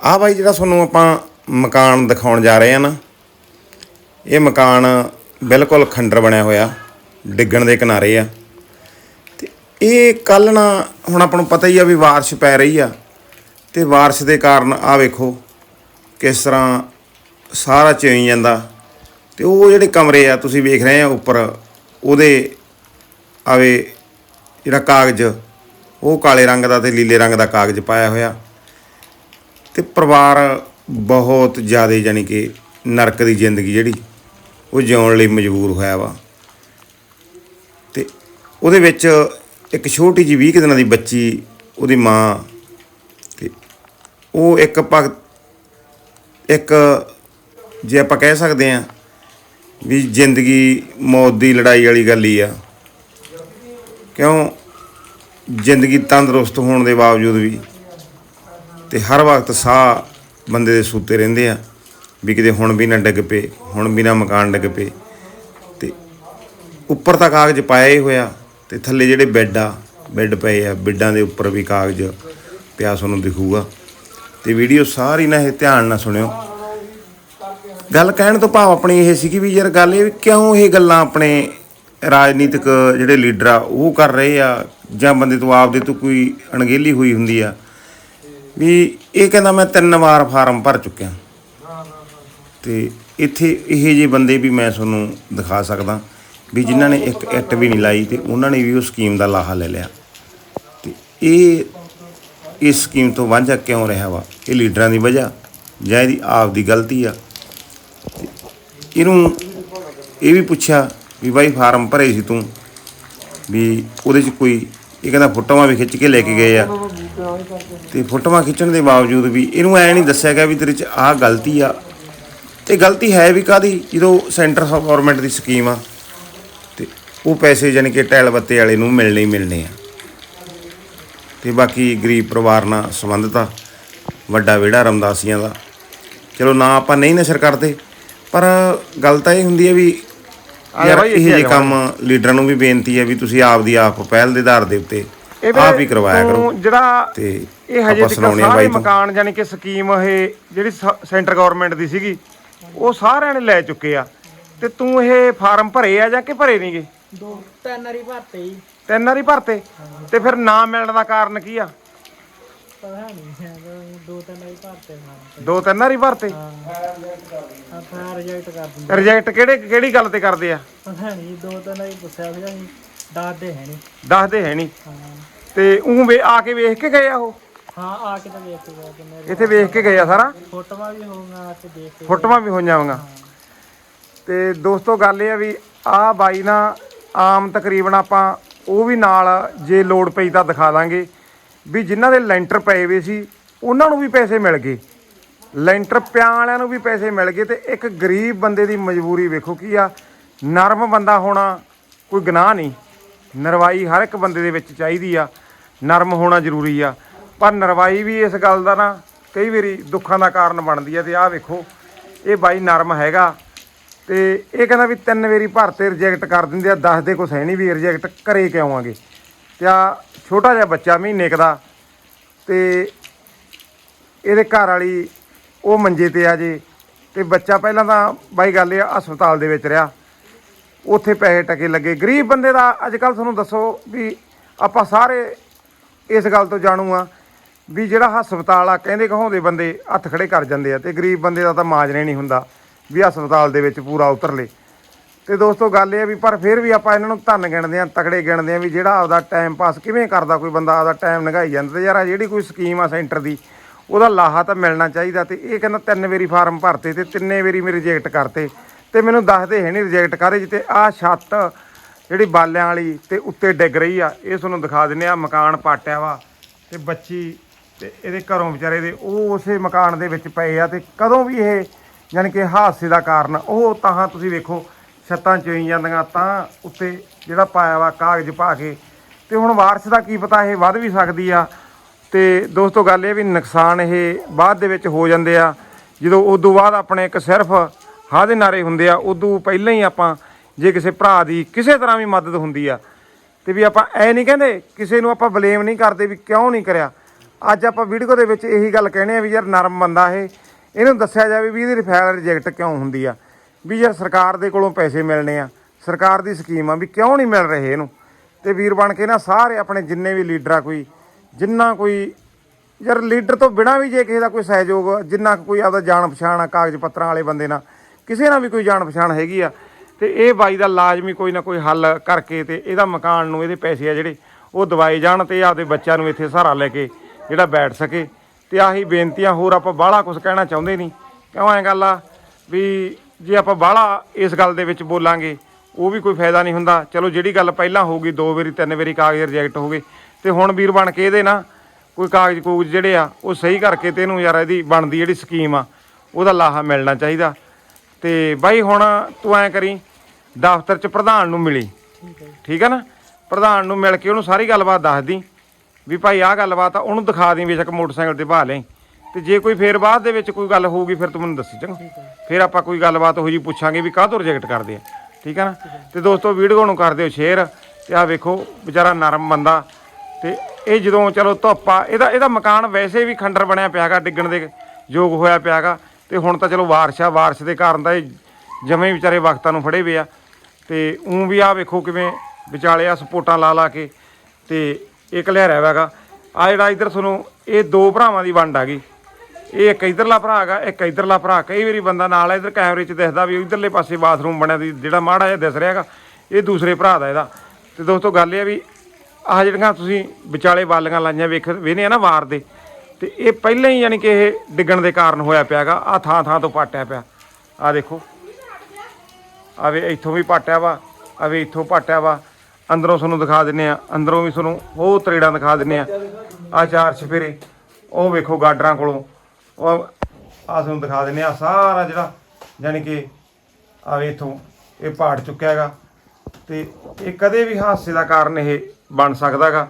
ਆਹ ਬਾਈ ਜਿਹੜਾ ਤੁਹਾਨੂੰ ਆਪਾਂ ਮਕਾਨ ਦਿਖਾਉਣ ਜਾ ਰਹੇ ਆ ਨਾ, ਇਹ ਮਕਾਨ ਬਿਲਕੁਲ ਖੰਡਰ ਬਣਿਆ ਹੋਇਆ, ਡਿੱਗਣ ਦੇ ਕਿਨਾਰੇ ਆ। ਤੇ ਇਹ ਕੱਲ ਨਾ, ਹੁਣ ਆਪਾਂ ਨੂੰ ਪਤਾ ਹੀ ਆ ਵੀ ਬਾਰਿਸ਼ ਪੈ ਰਹੀ ਆ, ਤੇ ਬਾਰਿਸ਼ ਦੇ ਕਾਰਨ ਆ ਵੇਖੋ ਕਿਸ ਤਰ੍ਹਾਂ ਸਾਰਾ ਚੋਈ ਜਾਂਦਾ। ਤੇ ਉਹ ਜਿਹੜੇ ਕਮਰੇ ਆ, ਤੁਸੀਂ ਵੇਖ ਰਹੇ ਆ ਉੱਪਰ, ਉਹਦੇ ਆਵੇ ਜਿਹੜਾ ਕਾਗਜ਼, ਉਹ ਕਾਲੇ ਰੰਗ ਦਾ ਤੇ ਲੀਲੇ ਰੰਗ ਦਾ ਕਾਗਜ਼ ਪਾਇਆ ਹੋਇਆ। ਤੇ ਪਰਿਵਾਰ ਬਹੁਤ ਜ਼ਿਆਦਾ ਜਾਨੀ ਕਿ ਨਰਕ ਦੀ ਜ਼ਿੰਦਗੀ ਜਿਹੜੀ ਉਹ ਜਿਉਣ ਲਈ ਮਜਬੂਰ ਹੋਇਆ ਵਾ। ਤੇ ਉਹਦੇ ਵਿੱਚ ਇੱਕ ਛੋਟੀ ਜਿਹੀ 20 ਕੁ ਦਿਨਾਂ ਦੀ ਬੱਚੀ ਉਹਦੀ ਮਾਂ ਤੇ ਉਹ ਇੱਕ ਭਗਤ, ਇੱਕ ਜੇ ਆਪਾਂ ਕਹਿ ਸਕਦੇ ਆ ਵੀ ਜ਼ਿੰਦਗੀ ਮੌਤ ਦੀ ਲੜਾਈ ਵਾਲੀ ਗੱਲ ਹੀ ਆ। ਕਿਉਂ? ਜ਼ਿੰਦਗੀ ਤੰਦਰੁਸਤ ਹੋਣ ਦੇ ਬਾਵਜੂਦ ਵੀ ਤੇ ਹਰ ਵਕਤ ਸਾਹ ਬੰਦੇ ਦੇ ਸੂਤੇ ਰਹਿੰਦੇ ਆ, ਵੀ ਕਿਤੇ ਹੁਣ ਵੀ ਨਾ ਡਿੱਗ ਪਏ, ਹੁਣ ਵੀ ਨਾ ਮਕਾਨ ਡਿੱਗ ਪਏ। ਤੇ ਉੱਪਰ ਤਾਂ ਕਾਗਜ਼ ਪਾਇਆ ਹੀ ਹੋਇਆ, ਤੇ ਥੱਲੇ ਜਿਹੜੇ ਬੈੱਡ ਆ, ਬੈੱਡ ਪਏ ਆ, ਬੈੱਡਾਂ ਦੇ ਉੱਪਰ ਵੀ ਕਾਗਜ਼ ਪਿਆ ਤੁਹਾਨੂੰ ਦਿਖੂਗਾ। ਤੇ ਵੀਡੀਓ ਸਾਰੀ ਨਾ ਇਹ ਧਿਆਨ ਨਾਲ ਸੁਣਿਓ। ਗੱਲ ਕਹਿਣ ਤੋਂ ਭਾਵ ਆਪਣੀ ਇਹ ਸੀ ਕਿ ਵੀ ਯਾਰ ਗੱਲ ਇਹ ਵੀ ਕਿਉਂ ਇਹ ਗੱਲਾਂ ਆਪਣੇ ਰਾਜਨੀਤਿਕ ਜਿਹੜੇ ਲੀਡਰ ਆ, ਉਹ ਕਰ ਰਹੇ ਆ, ਜਾਂ ਬੰਦੇ ਤੋਂ ਆਪਦੇ ਤੋਂ ਕੋਈ ਅਣਗਹਿਲੀ ਹੋਈ ਹੁੰਦੀ ਆ ਵੀ ਇਹ ਕਹਿੰਦਾ ਮੈਂ ਤਿੰਨ ਵਾਰ ਫਾਰਮ ਭਰ ਚੁੱਕਿਆ। ਤੇ ਇੱਥੇ ਇਹ ਜਿਹੇ ਬੰਦੇ ਵੀ ਮੈਂ ਤੁਹਾਨੂੰ ਦਿਖਾ ਸਕਦਾ ਵੀ ਜਿਨ੍ਹਾਂ ਨੇ ਇੱਕ ਇੱਟ ਵੀ ਨਹੀਂ ਲਾਈ ਤੇ ਉਹਨਾਂ ਨੇ ਵੀ ਉਹ ਸਕੀਮ ਦਾ ਲਾਹਾ ਲੈ ਲਿਆ। ਤੇ ਇਹ, ਇਸ ਸਕੀਮ ਤੋਂ ਵਾਂਝਾ ਕਿਉਂ ਰਿਹਾ ਵਾ? ਇਹ ਲੀਡਰਾਂ ਦੀ ਵਜ੍ਹਾ ਜਾਂ ਇਹਦੀ ਆਪ ਦੀ ਗਲਤੀ ਆ? ਇਹਨੂੰ ਇਹ ਵੀ ਪੁੱਛਿਆ ਵੀ ਬਾਈ ਫਾਰਮ ਭਰੇ ਸੀ ਤੂੰ ਵੀ ਉਹਦੇ 'ਚ ਕੋਈ, ਇਹ ਕਹਿੰਦਾ ਫੋਟੋਆਂ ਵੀ ਖਿੱਚ ਕੇ ਲੈ ਕੇ ਗਏ ਆ। ਤੇ ਫੋਟੋਆਂ ਖਿੱਚਣ ਦੇ ਬਾਵਜੂਦ ਵੀ ਇਹਨੂੰ ਐ ਨਹੀਂ ਦੱਸਿਆ ਗਿਆ ਵੀ ਤੇਰੇ 'ਚ ਆਹ ਗਲਤੀ ਆ। ਤੇ ਗਲਤੀ ਹੈ ਵੀ ਕਾਦੀ ਜਦੋਂ ਸੈਂਟਰ ਗਵਰਨਮੈਂਟ ਦੀ ਸਕੀਮ ਆ ਤੇ ਉਹ ਪੈਸੇ ਜਾਨੀ ਕਿ ਟੈਲ ਬੱਤੇ ਵਾਲੇ ਨੂੰ ਮਿਲਣੇ ਹੀ ਮਿਲਣੇ ਆ। ਤੇ ਬਾਕੀ ਗਰੀਬ ਪਰਿਵਾਰ ਨਾਲ ਸੰਬੰਧਿਤ ਆ ਵੱਡਾ ਵਿਹੜਾ ਰਮਦਾਸੀਆਂ ਦਾ। ਚਲੋ ਨਾ ਆਪਾਂ ਨਹੀਂ ਨਸ਼ਰ ਕਰਦੇ ਪਰ ਗੱਲ ਤਾਂ ਇਹ ਹੁੰਦੀ ਹੈ ਵੀ ਯਾਰ ਇਹ ਜੇ ਕੰਮ ਲੀਡਰਾਂ ਨੂੰ ਵੀ ਬੇਨਤੀ ਹੈ ਵੀ ਤੁਸੀਂ ਆਪ ਦੀ ਆਪ ਪਹਿਲ ਦੇ ਆਧਾਰ ਦੇ ਉੱਤੇ ਆਪ ਹੀ ਕਰਵਾਇਆ ਕਰੋ। ਜਿਹੜਾ ਤੇ ਇਹ ਹਜੇ ਤੱਕ ਸਾਰੇ ਬਾਈ ਤੋਂ। ਮਕਾਨ ਯਾਨੀ ਕਿ ਸਕੀਮ ਇਹ ਜਿਹੜੀ ਸੈਂਟਰ ਗਵਰਨਮੈਂਟ ਦੀ ਸੀਗੀ ਉਹ ਸਾਰਿਆਂ ਨੇ ਲੈ ਚੁੱਕੇ ਆ। ਤੇ ਤੂੰ ਇਹ ਫਾਰਮ ਭਰੇ ਆ ਜਾਂ ਕਿ ਭਰੇ ਨਹੀਂਗੇ ਦੋ ਤਿੰਨ ਵਾਰੀ ਭਰਤੇ ਹੀ ਤਿੰਨ ਵਾਰੀ ਭਰਤੇ? ਤੇ ਫਿਰ ਨਾ ਮਿਲਣ ਦਾ ਕਾਰਨ ਕੀ ਆ? ਪਤਾ ਨਹੀਂ ਹੈ ਦੋ ਤਿੰਨ ਵਾਰੀ ਭਰਤੇ ਦੋ ਤਿੰਨ ਵਾਰੀ ਭਰਤੇ? ਰਿਜੈਕਟ ਕਰ ਦਿੰਦੇ। ਰਿਜੈਕਟ ਕਿਹੜੇ ਕਿਹੜੀ ਗੱਲ ਤੇ ਕਰਦੇ ਆ? ਪਤਾ ਨਹੀਂ ਦੋ ਤਿੰਨ ਵਾਰੀ ਪੁੱਛਿਆ ਸੀਗਾ ਦੱਸਦੇ ਹੈ ਨਹੀਂ। ਦੱਸਦੇ ਹੈ ਨਹੀਂ। ਹਾਂ। ਤੇ ਉਹ ਵੇ ਆ ਕੇ ਵੇਖ ਕੇ ਗਏ ਆ ਉਹ? ਹਾਂ ਆ ਕੇ ਤਾਂ ਦੇਖ ਕੇ ਗਿਆ ਕਿ ਮੇਰੇ ਇੱਥੇ ਵੇਖ ਕੇ ਗਏ ਆ ਸਾਰਾ? ਫੋਟੋਆਂ ਵੀ ਹੋਊਗਾ ਤੇ ਦੇਖ ਕੇ ਫੋਟੋਆਂ ਵੀ ਹੋ। ਜਾਵਾਂਗਾ ਤੇ ਦੋਸਤੋ ਗੱਲ ਇਹ ਆ ਵੀ ਆਹ ਬਾਈ ਨਾ ਆਮ ਤਕਰੀਬਨ ਆਪਾਂ ਉਹ ਵੀ ਨਾਲ ਜੇ ਲੋਡ ਪਈ ਤਾਂ ਦਿਖਾ ਦਾਂਗੇ ਵੀ ਜਿਨ੍ਹਾਂ ਦੇ ਲੈਂਟਰ ਪਏ ਹੋਏ ਸੀ ਉਹਨਾਂ ਨੂੰ ਵੀ ਪੈਸੇ ਮਿਲ ਗਏ। ਲੈਂਟਰ ਪਿਆਂ ਵਾਲਿਆਂ ਨੂੰ ਵੀ ਪੈਸੇ ਮਿਲ ਗਏ ਤੇ ਇੱਕ ਗਰੀਬ ਬੰਦੇ ਦੀ ਮਜਬੂਰੀ ਵੇਖੋ ਕੀ ਆ। ਨਰਮ ਬੰਦਾ ਹੋਣਾ ਕੋਈ ਗੁਨਾਹ ਨਹੀਂ। ਨਰਵਾਈ ਹਰ ਇੱਕ ਬੰਦੇ ਦੇ ਵਿੱਚ ਚਾਹੀਦੀ ਆ, ਨਰਮ ਹੋਣਾ ਜ਼ਰੂਰੀ ਆ। ਪਰ ਨਰਵਾਈ ਵੀ ਇਸ ਗੱਲ ਦਾ ਨਾ ਕਈ ਵਾਰੀ ਦੁੱਖਾਂ ਦਾ ਕਾਰਨ ਬਣਦੀ ਆ ਤੇ ਆਹ ਵੇਖੋ, ਇਹ ਬਾਈ ਨਰਮ ਹੈਗਾ। ਤੇ ਇਹ ਕਹਿੰਦਾ ਵੀ ਤਿੰਨ ਵਾਰੀ ਭਰਤੇ ਰਿਜੈਕਟ ਕਰ ਦਿੰਦੇ ਆ ਦੱਸਦੇ ਕੁਛ ਹੈ ਨਹੀਂ ਵੀ ਰਿਜੈਕਟ ਕਰੇ ਕਿਉਂ ਆਵਾਂਗੇ ਤੇ ਆ ਛੋਟਾ ਜਿਹਾ ਬੱਚਾ ਮਹੀਨੇ ਕੁ ਦਾ, ਤੇ ਇਹਦੇ ਘਰ ਵਾਲੀ ਉਹ ਮੰਜੇ ਤੇ ਆ ਜੇ। ਤੇ ਬੱਚਾ ਪਹਿਲਾਂ ਤਾਂ ਬਾਈ ਗੱਲ ਇਹ ਹਸਪਤਾਲ ਦੇ ਵਿੱਚ ਰਿਹਾ। ਉੱਥੇ ਪੈਸੇ ਟਕੇ ਲੱਗੇ। ਗਰੀਬ ਬੰਦੇ ਦਾ ਅੱਜ ਕੱਲ ਤੁਹਾਨੂੰ ਦੱਸੋ ਵੀ ਆਪਾਂ ਸਾਰੇ ਇਸ ਗੱਲ ਤੋਂ ਜਾਣੂ ਆ ਵੀ ਜਿਹੜਾ ਹਸਪਤਾਲ ਆ, ਕਹਿੰਦੇ ਕਹਾਉਂਦੇ ਬੰਦੇ ਹੱਥ ਖੜੇ ਕਰ ਜਾਂਦੇ ਆ ਤੇ ਗਰੀਬ ਬੰਦੇ ਦਾ ਤਾਂ ਮਾਜਰੇ ਨਹੀਂ ਹੁੰਦਾ ਵੀ ਹਸਪਤਾਲ ਦੇ ਵਿੱਚ ਪੂਰਾ ਉਤਰ ਲੇ। ਤੇ ਦੋਸਤੋ ਗੱਲ ਇਹ ਆ ਵੀ ਪਰ ਫਿਰ ਵੀ ਆਪਾਂ ਇਹਨਾਂ ਨੂੰ ਧੰਨ ਗਿਣਦੇ ਆ, ਤਕੜੇ ਗਿਣਦੇ ਆ ਵੀ ਜਿਹੜਾ ਆਪਦਾ ਟਾਈਮ ਪਾਸ ਕਿਵੇਂ ਕਰਦਾ ਕੋਈ ਬੰਦਾ, ਆਪਦਾ ਟਾਈਮ ਲੰਘਾਈ ਜਾਂਦਾ ਤੇ ਯਾਰ ਆਹ ਜਿਹੜੀ ਕੋਈ ਸਕੀਮ ਆ ਸੈਂਟਰ ਦੀ, ਉਹਦਾ ਲਾਹਾ ਤਾਂ ਮਿਲਣਾ ਚਾਹੀਦਾ ਤੇ ਇਹ ਕਹਿੰਦਾ ਤਿੰਨ ਵਾਰੀ ਫਾਰਮ ਭਰਤੇ ਤੇ ਤਿੰਨੇ ਵਾਰੀ ਮੇਰੇ ਰਿਜੈਕਟ ਕਰਤੇ। ਤੇ ਮੈਨੂੰ ਦੱਸਦੇ ਹੈ ਨਹੀਂ ਰਿਜੈਕਟ ਕਾਰੇ ਜਿੱਤੇ ਆਹ ਛੱਤ ਜਿਹੜੀ ਬਾਲਿਆਂ ਵਾਲੀ ਤੇ ਉੱਤੇ ਡਿੱਗ ਰਹੀ ਆ, ਇਹ ਤੁਹਾਨੂੰ ਦਿਖਾ ਦਿੰਨੇ ਆ, ਮਕਾਨ ਪਾਟਿਆ ਵਾ ਤੇ ਬੱਚੀ ਤੇ ਇਹਦੇ ਘਰੋਂ ਵਿਚਾਰੇ ਦੇ ਉਹ ਉਸੇ ਮਕਾਨ ਦੇ ਵਿੱਚ ਪਏ ਆ ਤੇ ਕਦੋਂ ਵੀ ਇਹ ਯਾਨੀ ਕਿ ਹਾਦਸੇ ਦਾ ਕਾਰਨ ਉਹ ਤਾਂ ਤੁਸੀਂ ਵੇਖੋ, ਛੱਤਾਂ ਚੋਈ ਜਾਂਦੀਆਂ ਤਾਂ ਉੱਤੇ ਜਿਹੜਾ ਪਾਇਆ ਵਾ ਕਾਗਜ਼ ਪਾ ਕੇ ਤੇ ਹੁਣ ਵਾਰਸ ਦਾ ਕੀ ਪਤਾ ਇਹ ਵੱਧ ਵੀ ਸਕਦੀ ਆ। ਤੇ ਦੋਸਤੋ ਗੱਲ ਇਹ ਵੀ ਨੁਕਸਾਨ ਇਹ ਬਾਅਦ ਦੇ ਵਿੱਚ ਹੋ ਜਾਂਦੇ ਆ। ਜਦੋਂ ਉਦੋਂ ਬਾਅਦ ਆਪਣੇ ਇੱਕ ਸਿਰਫ ਹਾਂ ਦੇ ਨਾਰੇ ਹੁੰਦੇ ਆ, ਉਦੋਂ ਪਹਿਲਾਂ ਹੀ ਆਪਾਂ ਜੇ ਕਿਸੇ ਭਰਾ ਦੀ ਕਿਸੇ ਤਰ੍ਹਾਂ ਵੀ ਮਦਦ ਹੁੰਦੀ ਆ, ਤੇ ਵੀ ਆਪਾਂ ਐ ਨਹੀਂ ਕਹਿੰਦੇ, ਕਿਸੇ ਨੂੰ ਆਪਾਂ ਬਲੇਮ ਨਹੀਂ ਕਰਦੇ ਵੀ ਕਿਉਂ ਨਹੀਂ ਕਰਿਆ। ਅੱਜ ਆਪਾਂ ਵੀਡੀਓ ਦੇ ਵਿੱਚ ਇਹੀ ਗੱਲ ਕਹਿਣੇ ਆ ਵੀ ਯਾਰ ਨਰਮ ਬੰਦਾ ਇਹ, ਇਹਨੂੰ ਦੱਸਿਆ ਜਾਵੇ ਵੀ ਇਹਦੀ ਰਿਫਾਇਲ ਰਿਜੈਕਟ ਕਿਉਂ ਹੁੰਦੀ ਆ। ਵੀ ਯਾਰ ਸਰਕਾਰ ਦੇ ਕੋਲੋਂ ਪੈਸੇ ਮਿਲਣੇ ਆ, ਸਰਕਾਰ ਦੀ ਸਕੀਮ ਆ ਵੀ ਕਿਉਂ ਨਹੀਂ ਮਿਲ ਰਹੇ ਇਹਨੂੰ। ਤੇ ਵੀਰ ਬਣ ਕੇ ਨਾ ਸਾਰੇ ਆਪਣੇ ਜਿੰਨੇ ਵੀ ਲੀਡਰ ਆ ਕੋਈ, ਜਿੰਨਾ ਕੋਈ ਯਾਰ ਲੀਡਰ ਤੋਂ ਬਿਨਾ ਵੀ ਜੇ ਕਿਸੇ ਦਾ ਕੋਈ ਸਹਿਯੋਗ, ਜਿੰਨਾ ਕੋਈ ਆਪਦਾ ਜਾਣ ਪਛਾਣ ਆ ਕਾਗਜ਼ ਪੱਤਰਾਂ ਵਾਲੇ ਬੰਦੇ ਨਾਲ ਕਿਸੇ ਨਾਲ ਵੀ ਕੋਈ ਜਾਣ ਪਛਾਣ ਹੈਗੀ ਆ, ਤੇ ਇਹ ਬਾਈ ਦਾ ਲਾਜ਼ਮੀ ਕੋਈ ਨਾ ਕੋਈ ਹੱਲ ਕਰਕੇ ਤੇ ਇਹਦਾ ਮਕਾਨ ਨੂੰ, ਇਹਦੇ ਪੈਸੇ ਆ ਜਿਹੜੇ, ਉਹ ਦਵਾਏ ਜਾਣ ਤੇ ਆਪਦੇ ਬੱਚਿਆਂ ਨੂੰ ਇੱਥੇ ਸਹਾਰਾ ਲੈ ਕੇ ਜਿਹੜਾ ਬੈਠ ਸਕੇ। ਤੇ ਆਹੀ ਬੇਨਤੀਆਂ ਹੋਰ ਆਪਾਂ ਬਾਹਲਾ ਕੁਝ ਕਹਿਣਾ ਚਾਹੁੰਦੇ ਨਹੀਂ। ਕਿਉਂ ਐ ਗੱਲ ਆ ਵੀ ਜੇ ਆਪਾਂ ਬਾਹਲਾ ਇਸ ਗੱਲ ਦੇ ਵਿੱਚ ਬੋਲਾਂਗੇ, ਉਹ ਵੀ ਕੋਈ ਫਾਇਦਾ ਨਹੀਂ ਹੁੰਦਾ। ਚਲੋ ਜਿਹੜੀ ਗੱਲ ਪਹਿਲਾਂ ਹੋਊਗੀ, ਦੋ ਵਾਰੀ, ਤਿੰਨ ਵਾਰੀ ਕਾਗਜ਼ ਰਿਜੈਕਟ ਹੋ ਗਏ, ਤੇ ਹੁਣ ਵੀਰ ਬਣ ਕੇ ਇਹਦੇ ਨਾ ਕੋਈ ਕਾਗਜ਼ ਕੂਗਜ਼ ਜਿਹੜੇ ਆ, ਉਹ ਸਹੀ ਕਰਕੇ ਤੇ ਇਹਨੂੰ ਯਾਰ ਇਹਦੀ ਬਣਦੀ ਜਿਹੜੀ ਸਕੀਮ ਆ, ਉਹਦਾ ਲਾਹਾ ਮਿਲਣਾ ਚਾਹੀਦਾ। ਤੇ ਬਾਈ ਹੁਣ ਤੂੰ ਐ ਕਰੀ ਦਫ਼ਤਰ 'ਚ ਪ੍ਰਧਾਨ ਨੂੰ ਮਿਲੀ। ਠੀਕ ਹੈ ਜੀ। ਠੀਕ ਹੈ ਨਾ? ਪ੍ਰਧਾਨ ਨੂੰ ਮਿਲ ਕੇ ਉਹਨੂੰ ਸਾਰੀ ਗੱਲਬਾਤ ਦੱਸ ਦੀ ਵੀ ਭਾਈ ਆਹ ਗੱਲਬਾਤ ਆ ਉਹਨੂੰ ਦਿਖਾ ਦੀ ਬੇਸ਼ੱਕ ਮੋਟਰਸਾਈਕਲ ਤੇ ਬਹਾ ਲਈ ਤੇ ਜੇ ਕੋਈ ਫੇਰ ਬਾਅਦ ਦੇ ਵਿੱਚ ਕੋਈ ਗੱਲ ਹੋਊਗੀ ਫਿਰ ਤੂੰ ਮੈਨੂੰ ਦੱਸੀ ਚੰਗਾ। ਫਿਰ ਆਪਾਂ ਕੋਈ ਗੱਲਬਾਤ ਹੋ ਜੀ ਪੁੱਛਾਂਗੇ ਵੀ ਕਾਹਤੋਂ ਰਿਜੈਕਟ ਕਰਦੇ ਆ। ਠੀਕ ਹੈ ਨਾ? ਤੇ ਦੋਸਤੋ ਵੀਡੀਓ ਨੂੰ ਕਰ ਦਿਓ ਸ਼ੇਅਰ ਤੇ ਆ ਵੇਖੋ ਵਿਚਾਰਾ ਨਰਮ ਬੰਦਾ। ਤੇ ਇਹ ਜਦੋਂ ਚਲੋ ਧੁੱਪਾ ਇਹਦਾ ਇਹਦਾ ਮਕਾਨ ਵੈਸੇ ਵੀ ਖੰਡਰ ਬਣਿਆ ਪਿਆਗਾ ਡਿੱਗਣ ਦੇ ਯੋਗ ਹੋਇਆ ਪਿਆਗਾ ਤੇ ਹੁਣ ਤਾਂ ਚਲੋ ਵਾਰਸ਼ ਆ ਬਾਰਿਸ਼ ਦੇ ਕਾਰਨ ਤਾਂ ਇਹ ਜਮੇ ਵਿਚਾਰੇ ਵਕਤਾਂ ਨੂੰ ਫੜੇ ਵੇ ਆ। ਤੇ ਉਂ ਵੀ ਆ ਵੇਖੋ ਕਿਵੇਂ ਵਿਚਾਲੇ ਆ ਸਪੋਟਾਂ ਲਾ ਲਾ ਕੇ ਤੇ ਇੱਕ ਲਿਹਰਿਆ ਹੈਗਾ ਆ ਜਿਹੜਾ ਇਧਰ ਤੁਹਾਨੂੰ ਇਹ ਦੋ ਭਰਾਵਾਂ ਦੀ ਵੰਡ ਆ ਗਈ। ਇਹ ਇੱਕ ਇਧਰਲਾ ਭਰਾ ਹੈਗਾ ਇੱਕ ਇਧਰਲਾ ਭਰਾ। ਕਈ ਵਾਰੀ ਬੰਦਾ ਨਾਲ ਇਧਰ ਕੈਮਰੇ 'ਚ ਦਿਖਦਾ ਵੀ ਇਧਰਲੇ ਪਾਸੇ ਬਾਥਰੂਮ ਬਣਿਆ ਦੀ, ਜਿਹੜਾ ਮਾੜਾ ਜਿਹਾ ਦਿਸ ਰਿਹਾ ਹੈਗਾ ਇਹ ਦੂਸਰੇ ਭਰਾ ਦਾ ਇਹਦਾ। ਤੇ ਦੋਸਤੋ ਗੱਲ ਇਹ ਆ ਵੀ ਆਹ ਜਿਹੜੀਆਂ ਤੁਸੀਂ ਵਿਚਾਲੇ ਬਾਲੀਆਂ ਲਾਈਆਂ ਵੇਖ ਵੇਨੇ ਆ ਨਾ ਵਾਰ ਦੇ ਤੇ ਇਹ ਪਹਿਲਾਂ ਹੀ ਯਾਨੀ ਕਿ ਇਹ ਡਿੱਗਣ ਦੇ ਕਾਰਨ ਹੋਇਆ ਪਿਆਗਾ। ਆ ਥਾਂ ਥਾਂ ਤੋਂ ਪਾਟਿਆ ਪਿਆ। ਆ ਦੇਖੋ। ਆਵੇ ਇੱਥੋਂ ਵੀ ਪਾਟਿਆ ਵਾ ਆਵੇ ਇੱਥੋਂ ਪਾਟਿਆ ਵਾ। ਅੰਦਰੋਂ ਤੁਹਾਨੂੰ ਦਿਖਾ ਦਿੰਨੇ ਆ ਅੰਦਰੋਂ ਵੀ ਤੁਹਾਨੂੰ ਉਹ ਤਰੇੜਾਂ ਦਿਖਾ ਦਿੰਨੇ ਆ ਆ ਚਾਰ ਛਫੇਰੇ ਉਹ ਵੇਖੋ ਗਾਡਰਾਂ ਕੋਲੋਂ। ਉਹ ਆ ਤੁਹਾਨੂੰ ਦਿਖਾ ਦਿੰਨੇ ਆ ਸਾਰਾ ਜਿਹੜਾ ਯਾਨੀ ਕਿ ਆਵੇ ਇੱਥੋਂ ਇਹ ਪਾੜ ਚੁੱਕਿਆ ਹੈਗਾ। ਤੇ ਇਹ ਕਦੇ ਵੀ ਹਾਦਸੇ ਦਾ ਕਾਰਨ ਇਹ ਬਣ ਸਕਦਾਗਾ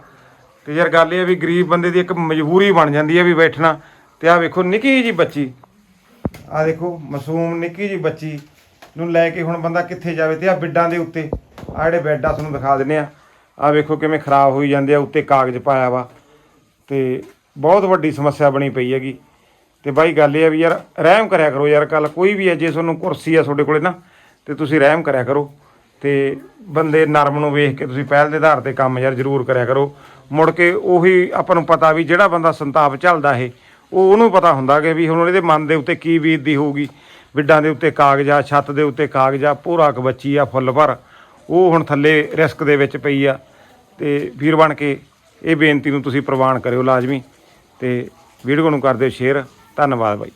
ਤੇ ਯਾਰ ਗੱਲ ਇਹ ਆ ਵੀ ਗਰੀਬ ਬੰਦੇ ਦੀ ਇੱਕ ਮਜਬੂਰੀ ਬਣ ਜਾਂਦੀ ਹੈ ਵੀ ਬੈਠਣਾ। ਤੇ ਆ ਵੇਖੋ ਨਿੱਕੀ ਜੀ ਬੱਚੀ। ਆ ਦੇਖੋ, ਮਾਸੂਮ ਨਿੱਕੀ ਜੀ ਬੱਚੀ ਨੂੰ ਲੈ ਕੇ ਹੁਣ ਬੰਦਾ ਕਿੱਥੇ ਜਾਵੇ ਤੇ ਆ ਬਿੱਡਾਂ ਦੇ ਉੱਤੇ। ਆ ਜਿਹੜੇ ਬੈੱਡ ਆ, ਤੁਹਾਨੂੰ ਦਿਖਾ ਦਿੰਨੇ ਆ। ਆ ਵੇਖੋ ਕਿਵੇਂ ਖਰਾਬ ਹੋਈ ਜਾਂਦੇ ਆ, ਉੱਤੇ ਕਾਗਜ਼ ਪਾਇਆ ਵਾ। ਤੇ ਬਹੁਤ ਵੱਡੀ ਸਮੱਸਿਆ ਬਣੀ ਪਈ ਹੈਗੀ। ਤੇ ਬਾਈ ਗੱਲ ਇਹ ਆ ਵੀ ਯਾਰ, ਰਹਿਮ ਕਰਿਆ ਕਰੋ ਯਾਰ ਕੱਲ ਕੋਈ ਵੀ ਹੈ, ਜੇ ਤੁਹਾਨੂੰ ਕੁਰਸੀ ਆ ਤੁਹਾਡੇ ਕੋਲੇ ਨਾ, ਤੇ ਤੁਸੀਂ ਰਹਿਮ ਕਰਿਆ ਕਰੋ। ਤੇ ਬੰਦੇ ਨਰਮ ਨੂੰ ਵੇਖ ਕੇ ਤੁਸੀਂ ਪਹਿਲ ਦੇ ਆਧਾਰ ਤੇ ਕੰਮ ਯਾਰ ਜ਼ਰੂਰ ਕਰਿਆ ਕਰੋ। ਮੁੜ ਕੇ ਉਹੀ ਆਪਾਂ ਨੂੰ ਪਤਾ ਵੀ ਜਿਹੜਾ ਬੰਦਾ ਸੰਤਾਪ ਝੱਲਦਾ ਇਹ, ਉਹ ਉਹਨੂੰ ਪਤਾ ਹੁੰਦਾ ਕਿ ਵੀ ਹੁਣ ਇਹਦੇ ਮਨ ਦੇ ਉੱਤੇ ਕੀ ਬੀਤਦੀ ਹੋਊਗੀ। ਵਿੱਡਾਂ ਦੇ ਉੱਤੇ ਕਾਗਜ਼ਾ ਛੱਤ ਦੇ ਉੱਤੇ ਕਾਗਜ਼ਾ ਪੂਰਾ ਕ ਬੱਚੀ ਆ, ਫੁੱਲ ਭਰ। ਉਹ ਹੁਣ ਥੱਲੇ ਰਿਸਕ ਦੇ ਵਿੱਚ ਪਈ ਆ। ਤੇ ਵੀਰ ਬਣ ਕੇ ਇਹ ਬੇਨਤੀ ਨੂੰ ਤੁਸੀਂ ਪ੍ਰਵਾਨ ਕਰਿਓ ਲਾਜ਼ਮੀ। ਤੇ ਵੀਡੀਓ ਨੂੰ ਕਰ ਦਿਓ ਸ਼ੇਅਰ। ਧੰਨਵਾਦ ਬਾਈ।